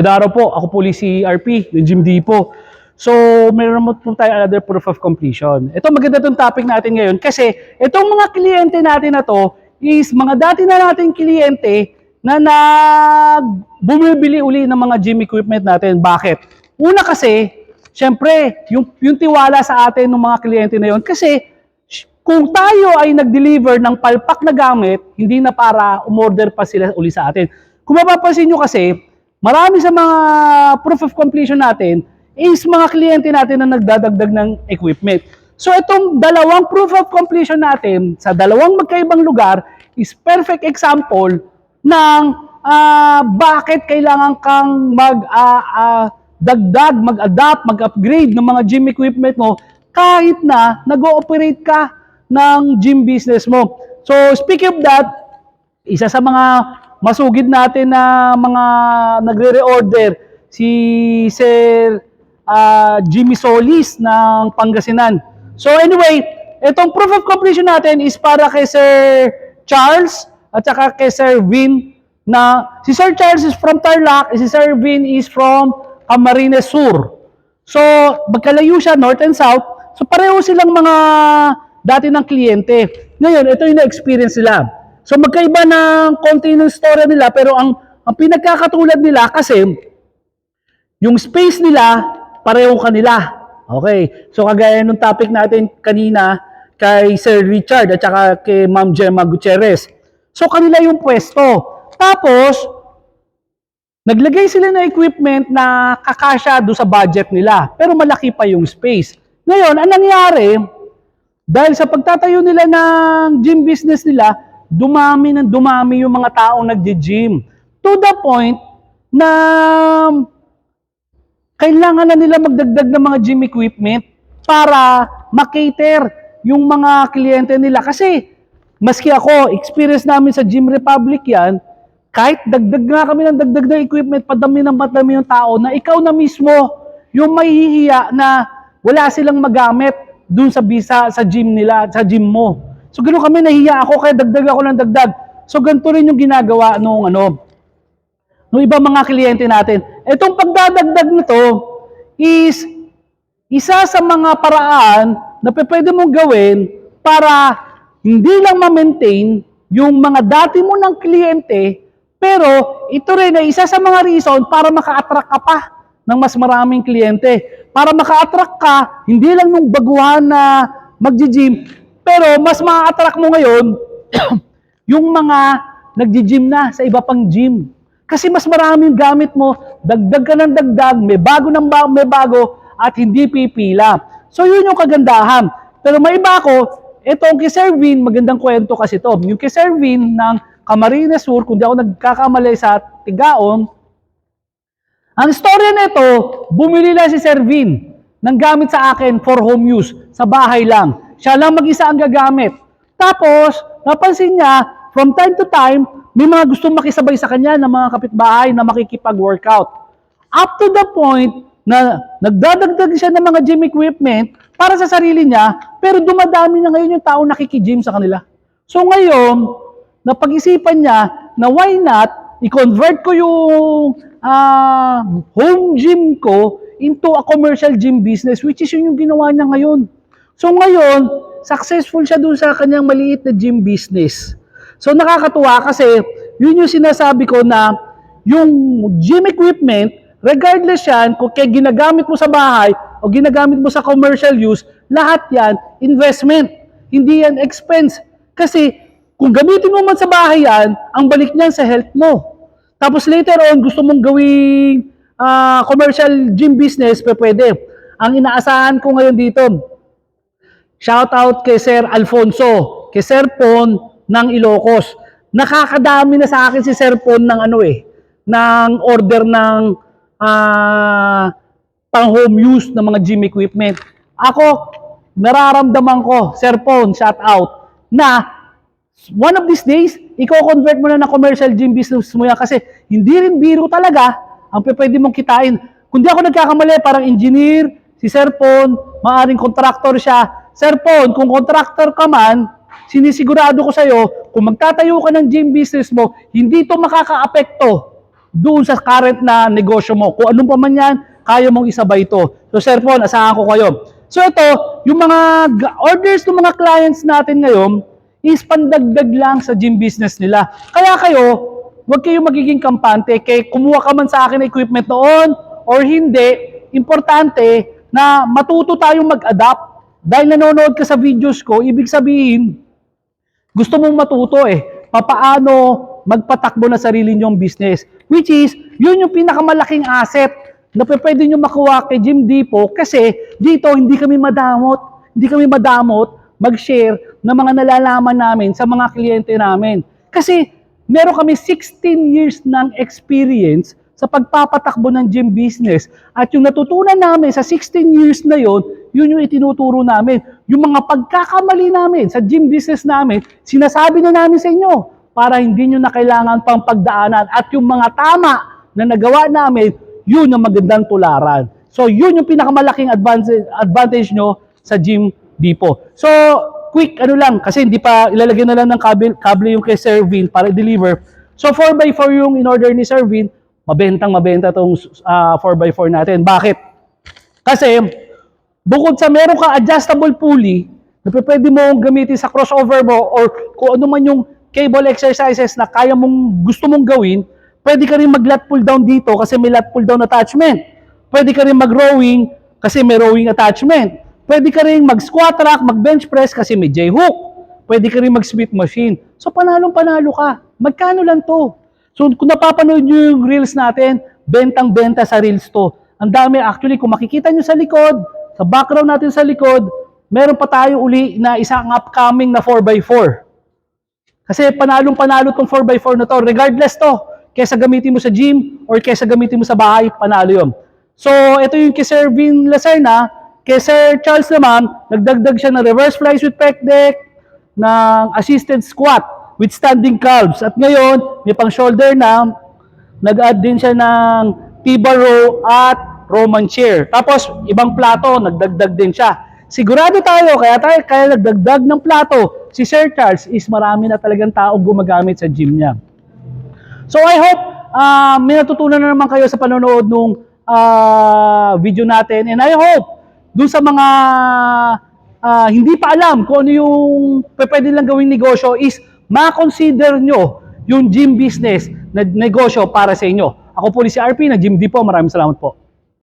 Araw po, ako po si RP, ng Gym Depot. So, meron naman po tayo another proof of completion. Ito maganda itong topic natin ngayon kasi itong mga kliyente natin na to is mga dati na nating kliyente na nag bumibili uli ng mga gym equipment natin. Bakit? Una kasi, syempre, yung, yung tiwala sa atin ng mga kliyente na yon kasi kung tayo ay nag-deliver ng palpak na gamit, hindi na para umorder pa sila uli sa atin. Kung mapapansin nyo kasi, marami sa mga proof of completion natin is mga kliyente natin na nagdadagdag ng equipment. So itong dalawang proof of completion natin sa dalawang magkaibang lugar is perfect example ng ah, bakit kailangan kang mag ah, ah, dagdag, mag-adapt, mag-upgrade ng mga gym equipment mo kahit na nag-ooperate ka ng gym business mo. So speaking of that, isa sa mga masugid natin na mga nagre-reorder si Sir ah, Jimmy Solis ng Pangasinan. So anyway, itong proof of completion natin is para kay Sir Charles at saka kay Sir Vin na si Sir Charles is from Tarlac, si Sir Vin is from Camarines Sur. So, magkalayo siya, north and south. So, pareho silang mga dati ng kliyente. Ngayon, ito yung na-experience nila. So, magkaiba ng konti ng story nila, pero ang, ang pinagkakatulad nila kasi, yung space nila, pareho kanila. Okay. So, kagaya nung topic natin kanina, kay Sir Richard at saka kay Ma'am Gemma Gutierrez. So, kanila yung pwesto. Tapos, Naglagay sila ng equipment na kakasya do sa budget nila, pero malaki pa yung space. Ngayon, ang nangyari, dahil sa pagtatayo nila ng gym business nila, dumami ng dumami yung mga taong nagji-gym. To the point na kailangan na nila magdagdag ng mga gym equipment para makater yung mga kliyente nila. Kasi, maski ako, experience namin sa Gym Republic yan, kahit dagdag nga kami ng dagdag na equipment, padami ng padami yung tao, na ikaw na mismo yung mahihiya na wala silang magamit dun sa bisa sa gym nila, sa gym mo. So ganoon kami nahiya ako kaya dagdag ako ng dagdag. So ganito rin yung ginagawa nung ano, nung iba mga kliyente natin. Itong pagdadagdag nito is isa sa mga paraan na pwede mong gawin para hindi lang ma-maintain yung mga dati mo ng kliyente, pero ito rin ay isa sa mga reason para maka-attract ka pa ng mas maraming kliyente. Para maka-attract ka, hindi lang nung baguhan na magji-gym, pero mas ma-attract mo ngayon yung mga nagji-gym na sa iba pang gym. Kasi mas maraming gamit mo, dagdag ka ng dagdag, may bago ng ba- may bago, at hindi pipila. So yun yung kagandahan. Pero may iba ako, itong kay magandang kwento kasi to. Yung kay ng Camarines Sur, kung di ako nagkakamali sa Tigaon, ang storya nito, bumili lang si Sir Vin ng gamit sa akin for home use, sa bahay lang. Siya lang mag-isa ang gagamit. Tapos, napansin niya, from time to time, may mga gustong makisabay sa kanya ng mga kapitbahay na makikipag-workout. Up to the point na nagdadagdag siya ng mga gym equipment para sa sarili niya, pero dumadami na ngayon yung tao nakikigym sa kanila. So ngayon, napag-isipan niya na why not i-convert ko yung ah, home gym ko into a commercial gym business which is yun yung ginawa niya ngayon. So ngayon, successful siya dun sa kanyang maliit na gym business. So nakakatuwa kasi yun yung sinasabi ko na yung gym equipment, regardless yan, kung kaya ginagamit mo sa bahay o ginagamit mo sa commercial use, lahat yan investment. Hindi yan expense. Kasi kung gamitin mo man sa bahay yan, ang balik niyan sa health mo. Tapos later on, gusto mong gawing ah, commercial gym business, pwede. Ang inaasahan ko ngayon dito, Shout out kay Sir Alfonso, kay Sir Pon ng Ilocos. Nakakadami na sa akin si Sir Pon ng ano eh, ng order ng ah, pang home use ng mga gym equipment. Ako, nararamdaman ko, Sir Pon, shout out, na one of these days, i-convert mo na ng commercial gym business mo yan kasi hindi rin biro talaga ang pwede mong kitain. Kung di ako nagkakamali, parang engineer, si Sir Pon, maaring contractor siya. Sir Pon, kung contractor ka man, sinisigurado ko sa'yo, kung magtatayo ka ng gym business mo, hindi ito makaka-apekto doon sa current na negosyo mo. Kung anong pa man yan, kaya mong isabay ito. So sir po, asahan ko kayo. So ito, yung mga orders ng mga clients natin ngayon is pandagdag lang sa gym business nila. Kaya kayo, huwag kayong magiging kampante. Kay kumuha ka man sa akin ng equipment noon or hindi, importante na matuto tayong mag-adapt. Dahil nanonood ka sa videos ko, ibig sabihin, gusto mong matuto eh, papaano magpatakbo na sarili nyong business. Which is, yun yung pinakamalaking asset na pwede nyo makuha kay Jim Depot kasi dito hindi kami madamot. Hindi kami madamot mag-share ng mga nalalaman namin sa mga kliyente namin. Kasi meron kami 16 years ng experience sa pagpapatakbo ng gym business. At yung natutunan namin sa 16 years na yon, yun yung itinuturo namin. Yung mga pagkakamali namin sa gym business namin, sinasabi na namin sa inyo para hindi nyo na kailangan pang pagdaanan. At yung mga tama na nagawa namin, yun yung magandang tularan. So, yun yung pinakamalaking advantage, advantage nyo sa Gym Depot. So, quick, ano lang, kasi hindi pa ilalagay na lang ng kable, kable yung kay Sir Vin para i-deliver. So, 4x4 yung in-order ni Sir Vin, mabentang mabenta tong ah, 4x4 natin. Bakit? Kasi, bukod sa meron ka adjustable pulley na pwede mong gamitin sa crossover mo or kung ano man yung cable exercises na kaya mong gusto mong gawin, pwede ka rin mag-lat pull down dito kasi may lat pull down attachment. Pwede ka rin mag-rowing kasi may rowing attachment. Pwede ka rin mag-squat rack, mag-bench press kasi may J-hook. Pwede ka rin mag-smith machine. So panalong panalo ka. Magkano lang to? So kung napapanood nyo yung reels natin, bentang-benta sa reels to. Ang dami actually, kung makikita nyo sa likod, sa background natin sa likod, meron pa tayo uli na isang upcoming na 4x4. Kasi panalong panalo tong 4x4 na to, regardless to, kesa gamitin mo sa gym or kesa gamitin mo sa bahay, panalo yun. So, ito yung kay Sir Vin Lacerna, kay Sir Charles naman, nagdagdag siya ng reverse flies with pec deck, ng assisted squat with standing calves. At ngayon, may pang shoulder na, nag-add din siya ng T-bar row at Roman chair. Tapos, ibang plato, nagdagdag din siya. Sigurado tayo, kaya tayo, kaya nagdagdag ng plato, si Sir Charles is marami na talagang tao gumagamit sa gym niya. So I hope uh, may natutunan na naman kayo sa panonood nung ah, video natin and I hope dun sa mga ah, hindi pa alam kung ano yung pwede lang gawing negosyo is ma-consider nyo yung gym business na negosyo para sa inyo. Ako po si RP na Gym Depot. Maraming salamat po.